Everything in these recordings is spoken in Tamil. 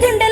കേട്ടിട്ടുണ്ട്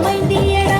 அமைந்தியடா